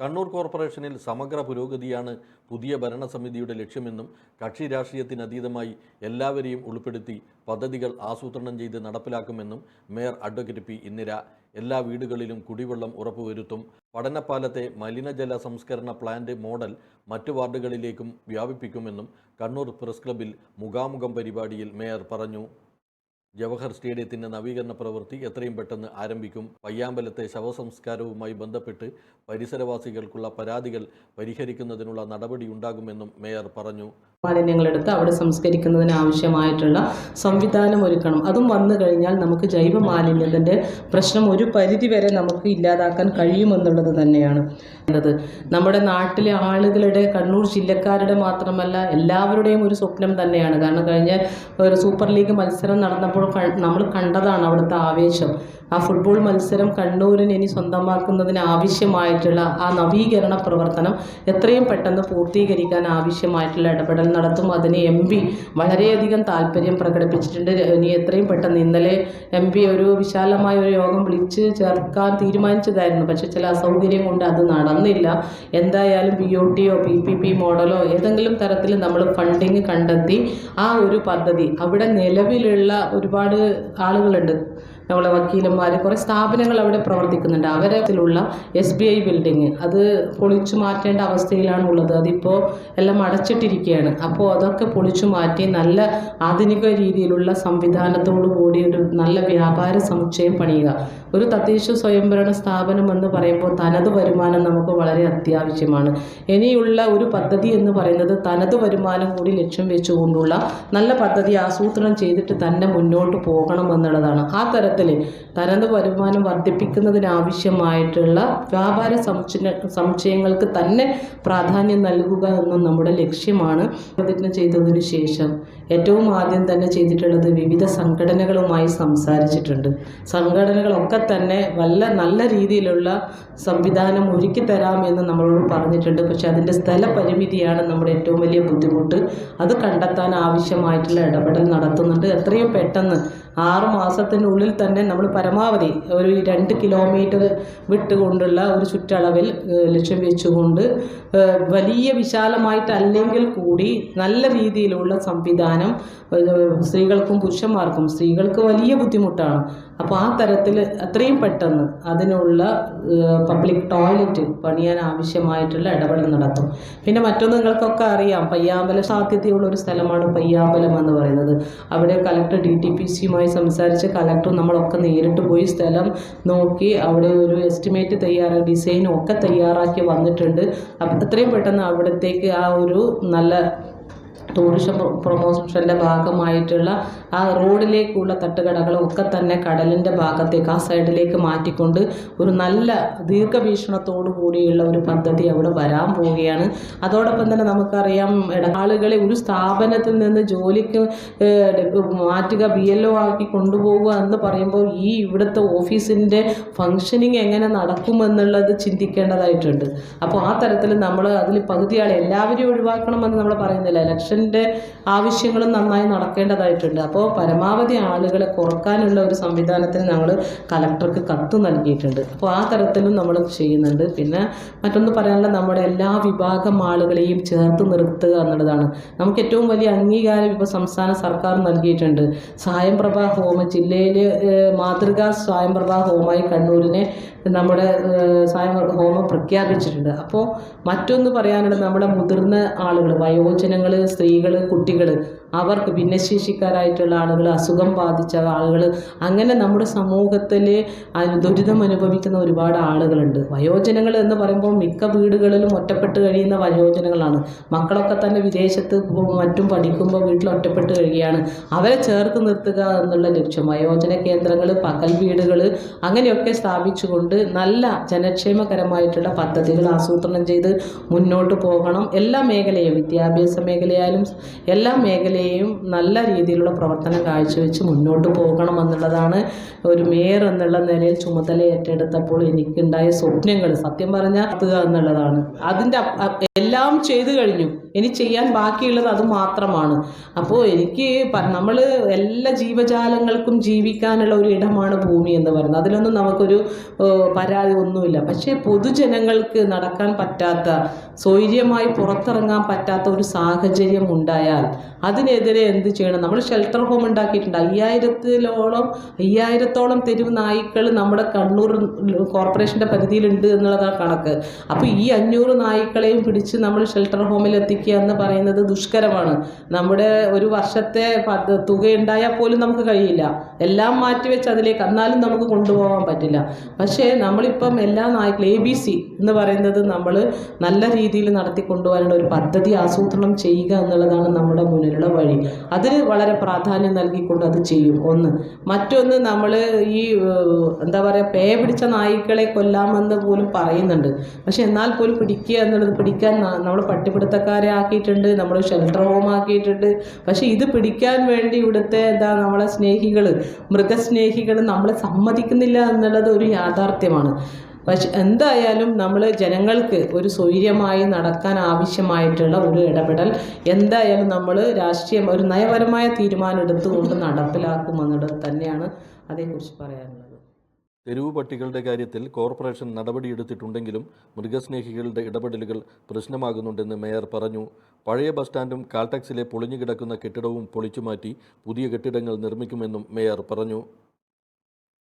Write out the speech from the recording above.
കണ്ണൂർ കോർപ്പറേഷനിൽ സമഗ്ര പുരോഗതിയാണ് പുതിയ ഭരണസമിതിയുടെ ലക്ഷ്യമെന്നും കക്ഷി രാഷ്ട്രീയത്തിനതീതമായി എല്ലാവരെയും ഉൾപ്പെടുത്തി പദ്ധതികൾ ആസൂത്രണം ചെയ്ത് നടപ്പിലാക്കുമെന്നും മേയർ അഡ്വക്കേറ്റ് പി ഇന്ദിര എല്ലാ വീടുകളിലും കുടിവെള്ളം ഉറപ്പുവരുത്തും പഠനപ്പാലത്തെ മലിനജല സംസ്കരണ പ്ലാന്റ് മോഡൽ മറ്റു വാർഡുകളിലേക്കും വ്യാപിപ്പിക്കുമെന്നും കണ്ണൂർ പ്രസ് ക്ലബിൽ മുഖാമുഖം പരിപാടിയിൽ മേയർ പറഞ്ഞു. ജവഹർ സ്റ്റേഡിയത്തിന്റെ നവീകരണ പ്രവൃത്തി എത്രയും പെട്ടെന്ന് ആരംഭിക്കും. പയ്യാമ്പലത്തെ ശവസംസ്കാരവുമായി ബന്ധപ്പെട്ട് പരിസരവാസികൾക്കുള്ള പരാതികൾ പരിഹരിക്കുന്നതിനുള്ള നടപടിയുണ്ടാകുമെന്നും മേയർ പറഞ്ഞു. മാലിന്യങ്ങളെടുത്ത് അവിടെ സംസ്കരിക്കുന്നതിന് ആവശ്യമായിട്ടുള്ള സംവിധാനം ഒരുക്കണം. അതും വന്നു കഴിഞ്ഞാൽ നമുക്ക് ജൈവ മാലിന്യത്തിന്റെ പ്രശ്നം ഒരു പരിധിവരെ നമുക്ക് ഇല്ലാതാക്കാൻ കഴിയുമെന്നുള്ളത് തന്നെയാണ്. നമ്മുടെ നാട്ടിലെ ആളുകളുടെ കണ്ണൂർ ജില്ലക്കാരുടെ മാത്രമല്ല എല്ലാവരുടെയും ഒരു സ്വപ്നം തന്നെയാണ്. കാരണം കഴിഞ്ഞ ഒരു സൂപ്പർ ലീഗ് മത്സരം നടന്നപ്പോൾ നമ്മൾ കണ്ടതാണ് അവിടുത്തെ ആവേശം. ആ ഫുട്ബോൾ മത്സരം കണ്ണൂരിന് ഇനി സ്വന്തമാക്കുന്നതിന് ആവശ്യമായിട്ടുള്ള ആ നവീകരണ പ്രവർത്തനം എത്രയും പെട്ടെന്ന് പൂർത്തീകരിക്കാൻ ആവശ്യമായിട്ടുള്ള ഇടപെടൽ നടത്തും. അതിന് എം പി വളരെയധികം താല്പര്യം പ്രകടിപ്പിച്ചിട്ടുണ്ട്. ഇനി എത്രയും പെട്ടെന്ന് ഇന്നലെ എം പി ഒരു വിശാലമായ ഒരു യോഗം വിളിച്ച് ചേർക്കാൻ തീരുമാനിച്ചതായിരുന്നു. പക്ഷേ ചില അസൗകര്യം കൊണ്ട് അത് നടന്നില്ല. എന്തായാലും പി ഒ ടിയോ പി പി പി മോഡലോ ഏതെങ്കിലും തരത്തിൽ നമ്മൾ ഫണ്ടിങ് കണ്ടെത്തി ആ ഒരു പദ്ധതി. അവിടെ നിലവിലുള്ള ഒരുപാട് ആളുകളുണ്ട്. നമ്മളെ വക്കീലന്മാർ കുറേ സ്ഥാപനങ്ങൾ അവിടെ പ്രവർത്തിക്കുന്നുണ്ട്. അവരത്തിലുള്ള എസ് ബി ഐ ബിൽഡിങ്. അത് പൊളിച്ചു മാറ്റേണ്ട അവസ്ഥയിലാണ് ഉള്ളത് അതിപ്പോൾ എല്ലാം അടച്ചിട്ടിരിക്കുകയാണ്. അപ്പോൾ അതൊക്കെ പൊളിച്ചു മാറ്റി നല്ല ആധുനിക രീതിയിലുള്ള സംവിധാനത്തോടു കൂടി ഒരു നല്ല വ്യാപാര സമുച്ചയം പണിയുക. ഒരു തദ്ദേശ സ്വയംഭരണ സ്ഥാപനം എന്ന് പറയുമ്പോൾ തനത് വരുമാനം നമുക്ക് വളരെ അത്യാവശ്യമാണ്. ഇനിയുള്ള ഒരു പദ്ധതി എന്ന് പറയുന്നത് തനത് വരുമാനം കൂടി ലക്ഷ്യം വെച്ചുകൊണ്ടുള്ള നല്ല പദ്ധതി ആസൂത്രണം ചെയ്തിട്ട് തന്നെ മുന്നോട്ട് പോകണം എന്നുള്ളതാണ്. ആ തരത്തിൽ തനത് വരുമാനം വർദ്ധിപ്പിക്കുന്നതിനാവശ്യമായിട്ടുള്ള വ്യാപാര സമുച്ചയ സമുച്ചയങ്ങൾക്ക് തന്നെ പ്രാധാന്യം നൽകുക എന്ന നമ്മുടെ ലക്ഷ്യമാണ്. പ്രതിജ്ഞ ചെയ്തതിനു ശേഷം ഏറ്റവും ആദ്യം തന്നെ ചെയ്തിട്ടുള്ളത് വിവിധ സംഘടനകളുമായി സംസാരിച്ചിട്ടുണ്ട്. സംഘടനകളൊക്കെ തന്നെ വല്ല നല്ല രീതിയിലുള്ള സംവിധാനം ഒരുക്കി തരാമെന്ന് നമ്മളോട് പറഞ്ഞിട്ടുണ്ട്. പക്ഷെ അതിന്റെ സ്ഥലപരിമിതിയാണ് നമ്മുടെ ഏറ്റവും വലിയ ബുദ്ധിമുട്ട്. അത് കണ്ടെത്താൻ ആവശ്യമായിട്ടുള്ള ഇടപെടൽ നടത്തുന്നുണ്ട്. എത്രയും പെട്ടെന്ന് ആറ് മാസത്തിനുള്ളിൽ തന്നെ നമ്മൾ പരമാവധി ഒരു രണ്ട് കിലോമീറ്റർ വിട്ടുകൊണ്ടുള്ള ഒരു ചുറ്റളവിൽ ലക്ഷ്യം വെച്ചുകൊണ്ട് വലിയ വിശാലമായിട്ടല്ലെങ്കിൽ കൂടി നല്ല രീതിയിലുള്ള സംവിധാനം സ്ത്രീകൾക്കും പുരുഷന്മാർക്കും സ്ത്രീകൾക്ക് വലിയ ബുദ്ധിമുട്ടാണ്. അപ്പോൾ ആ തരത്തിൽ അത്രയും പെട്ടെന്ന് അതിനുള്ള പബ്ലിക് ടോയ്ലറ്റ് പണിയാൻ ആവശ്യമായിട്ടുള്ള ഇടപെടൽ നടത്തും. പിന്നെ മറ്റൊന്ന് നിങ്ങൾക്കൊക്കെ അറിയാം പയ്യാമ്പലം സാധ്യതയുള്ള ഒരു സ്ഥലമാണ് പയ്യാമ്പലം എന്ന് പറയുന്നത്. അവിടെ കലക്ടർ ഡി ടി പി സിയുമായി സംസാരിച്ച് കലക്ടർ നമ്മളൊക്കെ നേരിട്ട് പോയി സ്ഥലം നോക്കി അവിടെ ഒരു എസ്റ്റിമേറ്റ് തയ്യാറാക്കി ഡിസൈനും ഒക്കെ തയ്യാറാക്കി വന്നിട്ടുണ്ട്. അപ്പം എത്രയും പെട്ടെന്ന് അവിടത്തേക്ക് ആ ഒരു നല്ല ടൂറിസം പ്രൊമോഷന്റെ ഭാഗമായിട്ടുള്ള ആ റോഡിലേക്കുള്ള തട്ടുകടകളും ഒക്കെ തന്നെ കടലിന്റെ ഭാഗത്തേക്ക് ആ സൈഡിലേക്ക് മാറ്റിക്കൊണ്ട് ഒരു നല്ല ദീർഘവീക്ഷണത്തോടു കൂടിയുള്ള ഒരു പദ്ധതി അവിടെ വരാൻ പോവുകയാണ്. അതോടൊപ്പം തന്നെ നമുക്കറിയാം ആളുകളെ ഒരു സ്ഥാപനത്തിൽ നിന്ന് ജോലിക്ക് മാറ്റുക ബി എൽ ഒ ആക്കി കൊണ്ടുപോകുക എന്ന് പറയുമ്പോൾ ഈ ഇവിടുത്തെ ഓഫീസിന്റെ ഫങ്ഷനിങ് എങ്ങനെ നടക്കുമെന്നുള്ളത് ചിന്തിക്കേണ്ടതായിട്ടുണ്ട്. അപ്പോൾ ആ തരത്തിൽ നമ്മൾ അതിൽ പകുതി ആൾ എല്ലാവരെയും ഒഴിവാക്കണമെന്ന് നമ്മൾ പറയുന്നില്ല. ഇലക്ഷന്റെ ആവശ്യങ്ങളും നന്നായി നടക്കേണ്ടതായിട്ടുണ്ട്. അപ്പോൾ പരമാവധി ആളുകളെ കുറക്കാനുള്ള ഒരു സംവിധാനത്തിന് ഞങ്ങൾ കലക്ടർക്ക് കത്ത് നൽകിയിട്ടുണ്ട്. അപ്പോൾ ആ തരത്തിലും നമ്മൾ ചെയ്യുന്നുണ്ട്. പിന്നെ മറ്റൊന്ന് പറയാനുള്ള നമ്മുടെ എല്ലാ വിഭാഗം ആളുകളെയും ചേർത്ത് നിർത്തുക എന്നുള്ളതാണ്. നമുക്ക് ഏറ്റവും വലിയ അംഗീകാരം ഇപ്പോൾ സംസ്ഥാന സർക്കാർ നൽകിയിട്ടുണ്ട്. സായംപ്രഭ ഹോമ ജില്ലയിലെ മാതൃകാ സ്വയംപ്രഭ ഹോമായി കണ്ണൂരിനെ നമ്മുടെ സ്വയം ഹോമം പ്രഖ്യാപിച്ചിട്ടുണ്ട്. അപ്പോൾ മറ്റൊന്ന് പറയാനുള്ളത് നമ്മുടെ മുതിർന്ന ആളുകൾ വയോജനങ്ങൾ സ്ത്രീകൾ കുട്ടികൾ അവർക്ക് ഭിന്നശേഷിക്കാരായിട്ടുള്ള ആളുകൾ അസുഖം ബാധിച്ച ആളുകൾ അങ്ങനെ നമ്മുടെ സമൂഹത്തിൽ ദുരിതം അനുഭവിക്കുന്ന ഒരുപാട് ആളുകളുണ്ട്. വയോജനങ്ങൾ എന്ന് പറയുമ്പോൾ മിക്ക വീടുകളിലും ഒറ്റപ്പെട്ട് കഴിയുന്ന വയോജനങ്ങളാണ്. മക്കളൊക്കെ തന്നെ വിദേശത്ത് മറ്റും പഠിക്കുമ്പോൾ വീട്ടിൽ ഒറ്റപ്പെട്ട് കഴിയുകയാണ്. അവരെ ചേർത്ത് നിർത്തുക എന്നുള്ള ലക്ഷ്യം. വയോജന കേന്ദ്രങ്ങൾ പകൽ വീടുകൾ അങ്ങനെയൊക്കെ സ്ഥാപിച്ചുകൊണ്ട് നല്ല ജനക്ഷേമകരമായിട്ടുള്ള പദ്ധതികൾ ആസൂത്രണം ചെയ്ത് മുന്നോട്ട് പോകണം. എല്ലാ മേഖലയും വിദ്യാഭ്യാസ മേഖലയായാലും എല്ലാ മേഖലയും മേഖലയും നല്ല രീതിയിലുള്ള പ്രവർത്തനം കാഴ്ചവെച്ച് മുന്നോട്ട് പോകണമെന്നുള്ളതാണ് ഒരു മേയർ എന്നുള്ള നിലയിൽ ചുമതല ഏറ്റെടുത്തപ്പോൾ എനിക്കുണ്ടായ സ്വപ്നങ്ങൾ. സത്യം പറഞ്ഞാൽ എന്നുള്ളതാണ്. അതിന്റെ എല്ലാം ചെയ്തു കഴിഞ്ഞു. ഇനി ചെയ്യാൻ ബാക്കിയുള്ളത് അത് മാത്രമാണ്. അപ്പോൾ എനിക്ക് നമ്മൾ എല്ലാ ജീവജാലങ്ങൾക്കും ജീവിക്കാനുള്ള ഒരു ഇടമാണ് ഭൂമി എന്ന് പറയുന്നത്. അതിലൊന്നും നമുക്കൊരു പരാതി ഒന്നുമില്ല. പക്ഷേ പൊതുജനങ്ങൾക്ക് നടക്കാൻ പറ്റാത്ത സ്വൈര്യമായി പുറത്തിറങ്ങാൻ പറ്റാത്ത ഒരു സാഹചര്യം ഉണ്ടായാൽ അതിനെതിരെ എന്ത് ചെയ്യണം? നമ്മൾ ഷെൽട്ടർ ഹോം ഉണ്ടാക്കിയിട്ടുണ്ട്. അയ്യായിരത്തിലോളം അയ്യായിരത്തോളം തെരുവ് നായ്ക്കൾ നമ്മുടെ കണ്ണൂർ കോർപ്പറേഷന്റെ പരിധിയിലുണ്ട് എന്നുള്ളതാണ് കണക്ക്. അപ്പോൾ ഈ അഞ്ഞൂറ് നായ്ക്കളെയും പിടിച്ച് നമ്മൾ ഷെൽട്ടർ ഹോമിൽ എത്തിക്കുക എന്ന് പറയുന്നത് ദുഷ്കരമാണ്. നമ്മുടെ ഒരു വർഷത്തെ പദ്ധ- തുകയുണ്ടായാൽ പോലും നമുക്ക് കഴിയില്ല. എല്ലാം മാറ്റിവെച്ച് അതിലേക്ക് എന്നാലും നമുക്ക് കൊണ്ടുപോകാൻ പറ്റില്ല. പക്ഷേ നമ്മളിപ്പം എല്ലാ നായ്ക്കളും എ ബി സി എന്ന് പറയുന്നത് നമ്മൾ നല്ല രീതിയിൽ നടത്തി കൊണ്ടുപോകാനുള്ള ഒരു പദ്ധതി ആസൂത്രണം ചെയ്യുക എന്നുള്ളതാണ് നമ്മുടെ മുന്നിലുള്ള വഴി. അതിന് വളരെ പ്രാധാന്യം നൽകിക്കൊണ്ട് അത് ചെയ്യും. ഒന്ന്. മറ്റൊന്ന് നമ്മൾ ഈ എന്താ പറയുക പേ പിടിച്ച നായ്ക്കളെ കൊല്ലാമെന്ന് പോലും പറയുന്നുണ്ട്. പക്ഷെ എന്നാൽ പോലും പിടിക്കുക എന്നുള്ളത് പിടിക്കാൻ നമ്മൾ പട്ടിപിടുത്തക്കാരെ ആക്കിയിട്ടുണ്ട് നമ്മൾ ഷെൽട്ടർ ഹോം ആക്കിയിട്ടുണ്ട്. പക്ഷേ ഇത് പിടിക്കാൻ വേണ്ടി ഇവിടുത്തെ എന്താ നമ്മളെ സ്നേഹികൾ മൃഗസ്നേഹികൾ നമ്മളെ സമ്മതിക്കുന്നില്ല എന്നുള്ളത് ഒരു യാഥാർത്ഥ്യമാണ്. പക്ഷെ എന്തായാലും നമ്മൾ ജനങ്ങൾക്ക് ഒരു സ്വൈര്യമായി നടക്കാൻ ആവശ്യമായിട്ടുള്ള ഒരു ഇടപെടൽ എന്തായാലും നമ്മൾ രാഷ്ട്രീയം ഒരു നയപരമായ തീരുമാനം എടുത്തുകൊണ്ട് നടപ്പിലാക്കുമെന്നുള്ളത് തന്നെയാണ് അതേക്കുറിച്ച് പറയാനുള്ളത്. തെരുവ് പട്ടികളുടെ കാര്യത്തിൽ കോർപ്പറേഷൻ നടപടിയെടുത്തിട്ടുണ്ടെങ്കിലും മൃഗസ്നേഹികളുടെ ഇടപെടലുകൾ പ്രശ്നമാകുന്നുണ്ടെന്ന് മേയർ പറഞ്ഞു. പഴയ ബസ് സ്റ്റാൻഡും കാൽടാക്സിലെ പൊളിഞ്ഞുകിടക്കുന്ന കെട്ടിടവും പൊളിച്ചുമാറ്റി പുതിയ കെട്ടിടങ്ങൾ നിർമ്മിക്കുമെന്നും മേയർ പറഞ്ഞു.